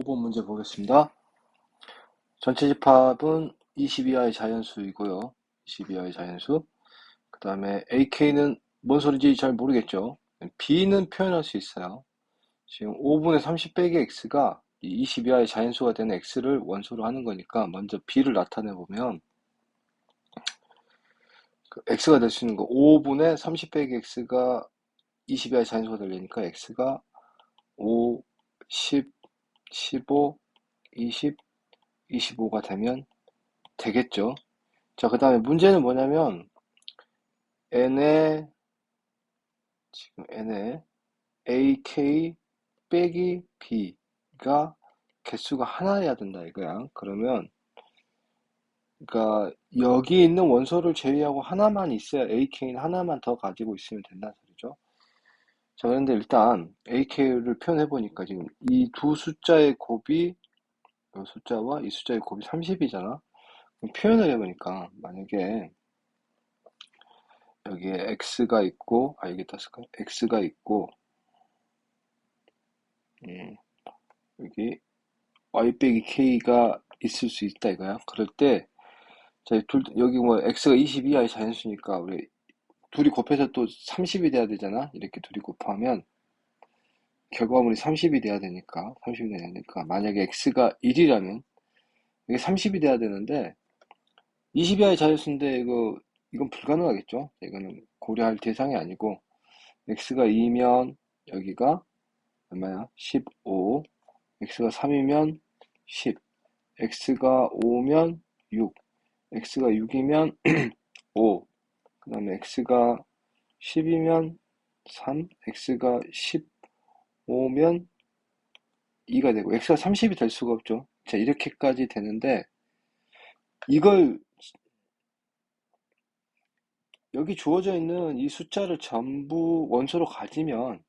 5번 문제 보겠습니다. 전체 집합은 22하의 자연수이고요. 22하의 자연수. 그 다음에 AK는 뭔 소리인지 잘 모르겠죠. B는 표현할 수 있어요. 지금 5분의 30 빼기 X가 22하의 자연수가 되는 X를 원소로 하는 거니까 먼저 B를 나타내 보면 그 X가 될 수 있는 거 5분의 30 빼기 X가 22하의 자연수가 되려니까 X가 5, 10, 15, 20, 25가 되면 되겠죠. 자, 그 다음에 문제는 뭐냐면 n의 지금 n의 ak 빼기 b가 개수가 하나여야 된다 이거야. 그러면 그러니까 여기 있는 원소를 제외하고 하나만 있어야 ak는 하나만 더 가지고 있으면 소리죠. 자, 그런데 일단 AK를 표현해 보니까 지금 이 두 숫자의 곱이 이 숫자와 이 숫자의 곱이 30이잖아. 표현을 해 보니까 만약에 여기에 x가 있고 아 이게 땄을까? x가 있고 음, 여기 y 빼기 k가 있을 수 있다 이거야. 그럴 때 자, 둘, 여기 뭐 x가 22야 자연수니까 우리 둘이 곱해서 또 30이 돼야 되잖아. 이렇게 둘이 곱하면 결과물이 30이 돼야 되니까 30이 돼야 되니까 만약에 x가 1이라면 이게 30이 돼야 되는데 20이하의 자연수인데 이거 이건 불가능하겠죠. 이거는 고려할 대상이 아니고 x가 2면 여기가 얼마야? 15 x가 3이면 10 x가 5면 6 x가 6이면 5 그 다음에 x가 10이면 3, x가 15면 2가 되고 x가 30이 될 수가 없죠. 자, 이렇게까지 되는데 이걸 여기 주어져 있는 이 숫자를 전부 원소로 가지면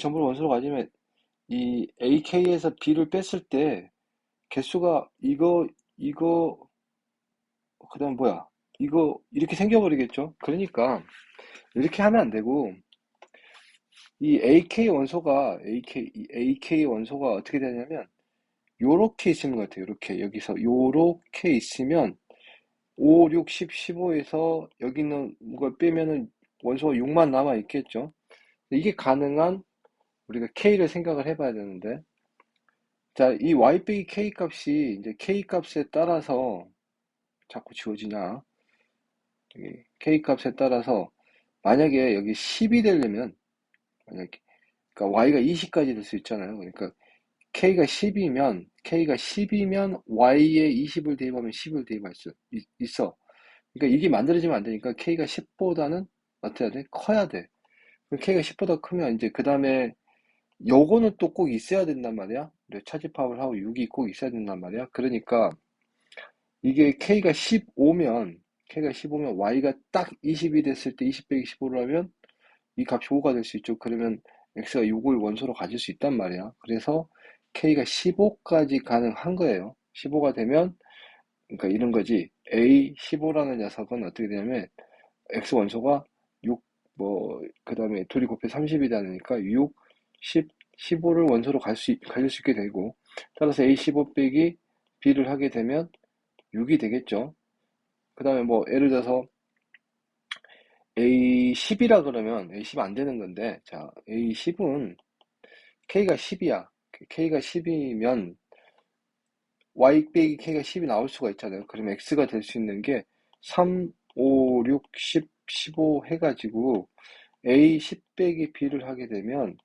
전부 원소로 가지면 이 AK에서 B를 뺐을 때 개수가 이거 이거 그 다음 뭐야 이거 이렇게 생겨버리겠죠. 그러니까 이렇게 하면 안 되고 이 AK 원소가 AK AK 원소가 어떻게 되냐면 요렇게 있는 것 같아요. 이렇게 여기서 요렇게 있으면 5, 6, 10, 15에서 여기 있는 걸 빼면은 원소가 6만 남아 있겠죠. 이게 가능한 우리가 K를 생각을 해봐야 되는데 자, 이 Y 빼기 K 값이 이제 K 값에 따라서 자꾸 지워지냐 K 값에 따라서 만약에 여기 10이 되려면 만약에 그러니까 Y가 20까지 될 수 있잖아요. 그러니까 K가 10이면 K가 10이면 Y에 20을 대입하면 10을 대입할 수 있, 어 그러니까 이게 만들어지면 안 되니까 K가 10보다는 어떻게 돼? 커야 돼. K가 10보다 크면 이제 그 다음에 요거는 또 꼭 있어야 된단 말이야. 차집합을 하고 6이 꼭 있어야 된단 말이야. 그러니까 이게 K가 15면 K가 15면 Y가 딱 20이 됐을 때 20 빼기 15를 하면 이 값이 5가 될 수 있죠. 그러면 X가 6을 원소로 가질 수 있단 말이야. 그래서 K가 15까지 가능한 거예요. 15가 되면 그러니까 이런 거지. A15라는 녀석은 어떻게 되냐면 X 원소가 6, 뭐, 그 다음에 둘이 곱해 30이 되니까 6, 10, 15를 원소로 갈 수, 가질 수 있게 되고, 따라서 A15 빼기 B를 하게 되면 6이 되겠죠. 그 다음에 뭐, 예를 들어서 A10이라 그러면 A10 안 되는 건데, 자, A10은 K가 10이야. K가 10이면 Y 빼기 K가 10이 나올 수가 있잖아요. 그러면 X가 될 수 있는 게 3, 5, 6, 10, 15 해가지고 A 10 빼기 B를 하게 되면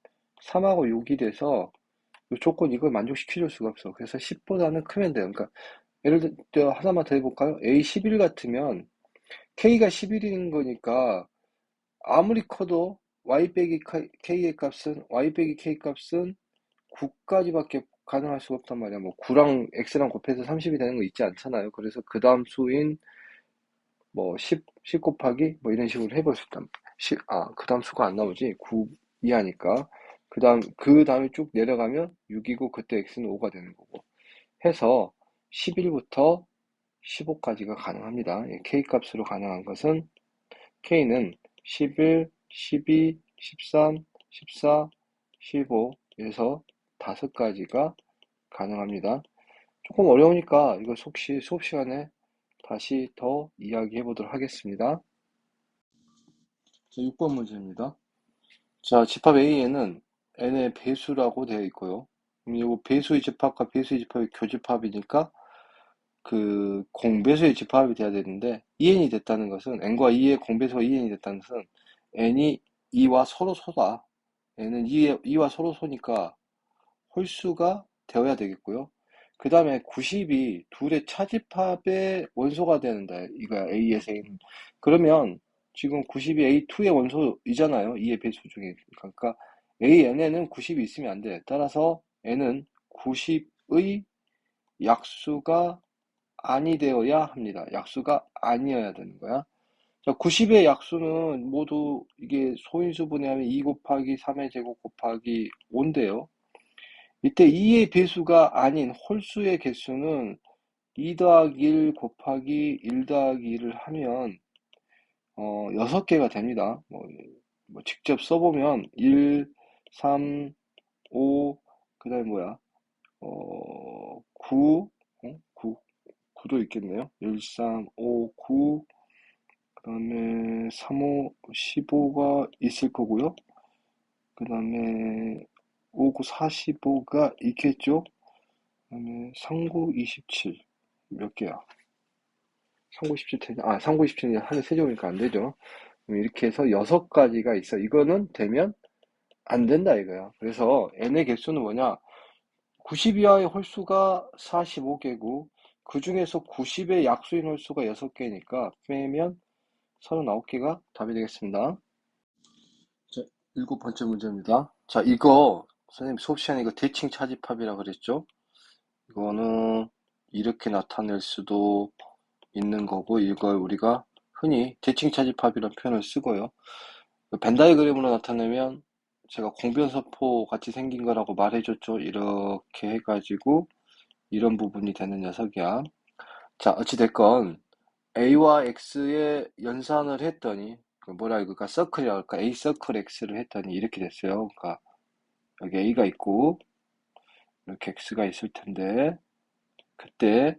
3하고 6이 돼서 이 조건 이걸 만족시켜줄 수가 없어. 그래서 10보다는 크면 돼요. 그러니까 예를 들어 하나만 더 해볼까요? A 11 같으면 K가 11인 거니까 아무리 커도 Y 빼기 K의 값은 Y 빼기 K 값은 9까지밖에 가능할 수가 없단 말이야. 뭐 9랑 X랑 곱해서 30이 되는 거 있지 않잖아요. 그래서 그 다음 수인 뭐 10, 10 곱하기 뭐 이런 식으로 해볼 수 있다. 10, 아, 그 다음 수가 안 나오지. 9 이하니까. 그 다음, 그 다음에 쭉 내려가면 6이고 그때 X는 5가 되는 거고. 해서 11부터 15까지가 가능합니다. K 값으로 가능한 것은 K는 11, 12, 13, 14, 15에서 다섯 가지가 가능합니다. 조금 어려우니까 이거 혹시 수업 시간에 다시 더 이야기해 보도록 하겠습니다. 자, 6번 문제입니다. 자, 집합 A에는 n의 배수라고 되어 있고요. 그럼 이거 배수의 집합과 배수의 집합이 교집합이니까 그 공배수의 집합이 돼야 되는데 2n이 됐다는 것은 n과 2의 공배수가 2n이 됐다는 것은 n이 2와 서로 소다. n은 2의, 2와 서로 소니까 홀수가 되어야 되겠고요. 그 다음에 90이 둘의 차집합의 원소가 되는다. 이거야, A에서 A는. 그러면 지금 90이 A2의 원소이잖아요. 2의 배수 중에. 그러니까 AN에는 90이 있으면 안 돼. 따라서 N은 90의 약수가 아니 되어야 합니다. 약수가 아니어야 되는 거야. 자, 90의 약수는 모두 이게 소인수 분해 하면 2 곱하기 3의 제곱 곱하기 5인데요. 이때 2의 배수가 아닌 홀수의 개수는 2 더하기 1 곱하기 1 더하기 1을 하면 어, 6개가 됩니다. 뭐, 뭐 직접 써보면 1, 3, 5, 그 다음에 뭐야, 어, 9, 어? 9, 9도 있겠네요. 1, 3, 5, 9, 그 다음에 3, 5, 15가 있을 거고요. 그 다음에 5, 9, 45가 있겠죠. 그 다음에 3, 9, 27. 몇 개야? 3, 9, 17, 아, 3, 9, 27은 한 세제곱이니까 안 되죠. 이렇게 해서 6가지가 있어. 이거는 되면 안 된다 이거야. 그래서 n의 개수는 뭐냐? 90 이하의 홀수가 45개고 그 중에서 90의 약수인 홀수가 6개니까 빼면 39개가 답이 되겠습니다. 자, 일곱 번째 문제입니다. 자, 이거 선생님 수업 시간에 이거 대칭 차집합이라 그랬죠? 이거는 이렇게 나타낼 수도 있는 거고 이걸 우리가 흔히 대칭 차집합이라는 표현을 쓰고요. 벤 다이그램으로 나타내면 제가 공변서포 같이 생긴 거라고 말해줬죠. 이렇게 해가지고 이런 부분이 되는 녀석이야. 자, 어찌됐건 A와 X의 연산을 했더니 그 뭐라 그럴까 서클이라고 할까 A 서클 X를 했더니 이렇게 됐어요. 그러니까 여기 A가 있고 이렇게 X가 있을 텐데 그때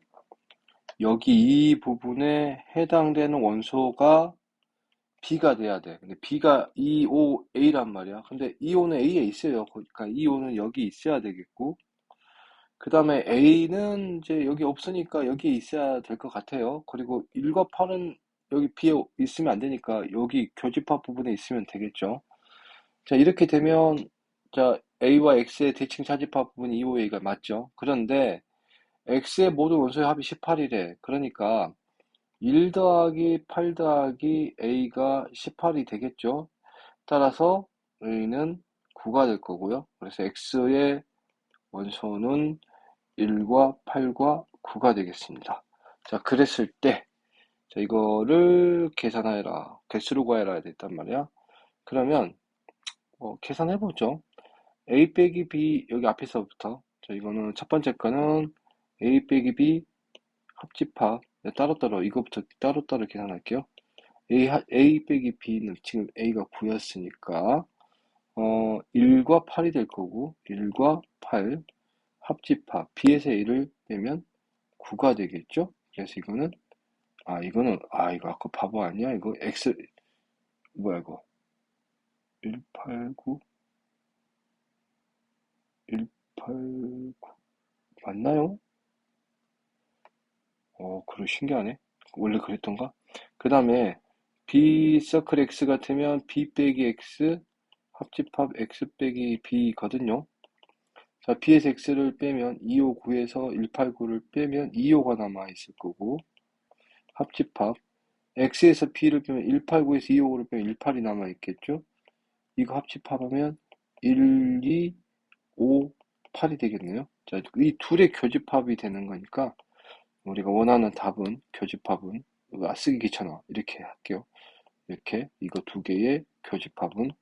여기 이 부분에 해당되는 원소가 B가 돼야 돼. 근데 B가 2,5A란 말이야. 근데 2,5는 A에 있어요. 그러니까 2,5는 여기 있어야 되겠고 그 다음에 A는 이제 여기 없으니까 여기 있어야 될 것 같아요. 그리고 1과 8은 여기 B에 있으면 안 되니까 여기 교집합 부분에 있으면 되겠죠. 자, 이렇게 되면 자, A와 X의 대칭 차집합 부분이 2,5A가 맞죠. 그런데 X의 모든 원소의 합이 18이래. 그러니까 1 더하기 8 더하기 A가 18이 되겠죠. 따라서 A는 9가 될 거고요. 그래서 X의 원소는 1과 8과 9가 되겠습니다. 자, 그랬을 때, 자, 이거를 계산하여라. 개수로 구하여라 됐단 말이야. 그러면, 어, 계산해보죠. A 빼기 B, 여기 앞에서부터. 자, 이거는 첫 번째 거는 A 빼기 B 합집합. 네, 따로따로, 이거부터 따로따로 계산할게요. A, A 빼기 B는 지금 A가 9였으니까, 어, 1과 8이 될 거고, 1과 8, 합집합 B에서 A를 빼면 9가 되겠죠? 그래서 이거는 아 이거는 아 이거 아까 바보 아니야? 이거 X 뭐야 이거 189 189 맞나요? 어 그래 신기하네 원래 그랬던가? 그 다음에 B 서클 X 같으면 B 빼기 X 합집합 X 빼기 B거든요 자, B에서 X를 빼면 259에서 189를 빼면 2호가 남아 있을 거고 합집합 X에서 B를 빼면 189에서 259를 빼면 18이 남아 있겠죠? 이거 합집합하면 1, 2, 5, 8이 되겠네요. 자, 이 둘의 교집합이 되는 거니까 우리가 원하는 답은 교집합은 아, 쓰기 귀찮아 이렇게 할게요. 이렇게 이거 두 개의 교집합은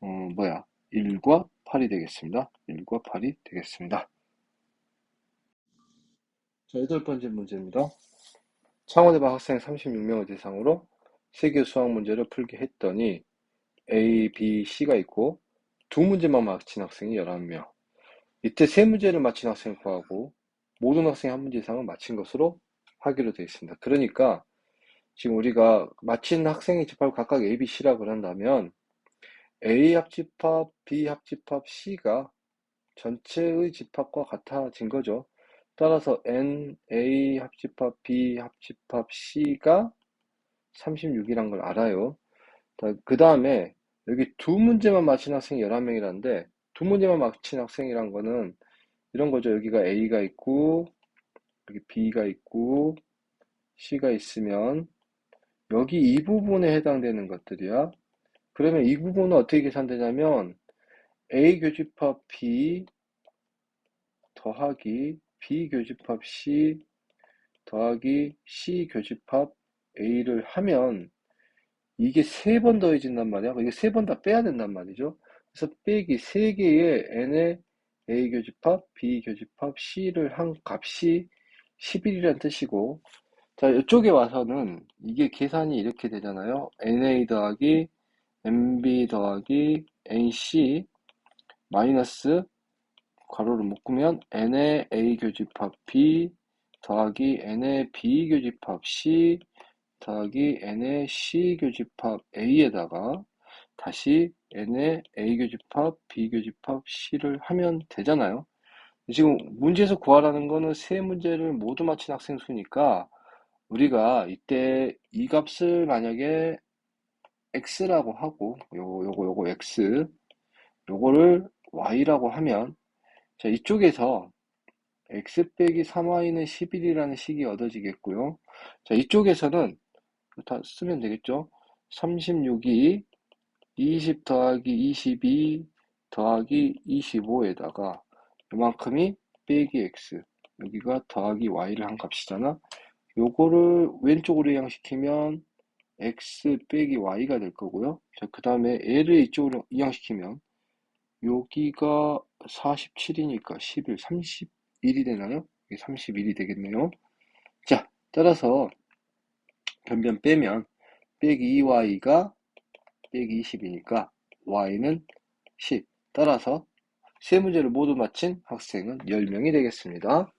어, 뭐야 1과 8이 되겠습니다. 1과 8이 되겠습니다. 자, 여덟 번째 문제입니다. 창원대박 학생 36명을 대상으로 세계 수학 문제를 풀게 했더니 A, B, C가 있고 두 문제만 맞힌 학생이 11명. 이때 세 문제를 맞힌 학생 구하고 모든 학생이 한 문제 이상은 맞힌 것으로 하기로 되어 있습니다. 그러니까 지금 우리가 맞힌 학생의 집합을 각각 A, B, C라고 한다면 A 합집합, B 합집합, C가 전체의 집합과 같아진 거죠. 따라서 N, A 합집합, B 합집합, C가 36이란 걸 알아요. 그 다음에 여기 두 문제만 맞힌 학생이 11명이라는데 두 문제만 맞힌 학생이란 거는 이런 거죠. 여기가 A가 있고 여기 B가 있고 C가 있으면 여기 이 부분에 해당되는 것들이야. 그러면 이 부분은 어떻게 계산되냐면 A 교집합 B 더하기 B 교집합 C 더하기 C 교집합 A를 하면 이게 세 번 더해진단 말이야. 이게 세 번 다 빼야 된단 말이죠. 그래서 빼기 세 개의 n의 A 교집합, B 교집합, C를 한 값이 11이라는 뜻이고 자 이쪽에 와서는 이게 계산이 이렇게 되잖아요. NA 더하기 MB 더하기 NC 마이너스 괄호를 묶으면 n의 A 교집합 B 더하기 n의 B 교집합 C 더하기 n의 C 교집합 A에다가 다시 n의 A 교집합 B 교집합 C를 하면 되잖아요. 지금 문제에서 구하라는 거는 세 문제를 모두 맞힌 학생 수니까 우리가 이때 이 값을 만약에 x라고 하고 요거 요거 요거 x 요거를 y라고 하면 자 이쪽에서 x 빼기 3y는 11이라는 식이 얻어지겠고요. 자 이쪽에서는 다 쓰면 되겠죠. 36이 20 더하기 22 더하기 25에다가 이만큼이 빼기 x 여기가 더하기 y를 한 값이잖아. 요거를 왼쪽으로 이항시키면 x 빼기 y가 될 거고요. 자, 그 다음에 얘를 이쪽으로 이항시키면 여기가 47이니까 11, 31이 되나요? 31이 되겠네요. 자, 따라서 변변 빼면 빼기 2y가 빼기 20이니까 y는 10. 따라서 세 문제를 모두 맞힌 학생은 10명이 되겠습니다.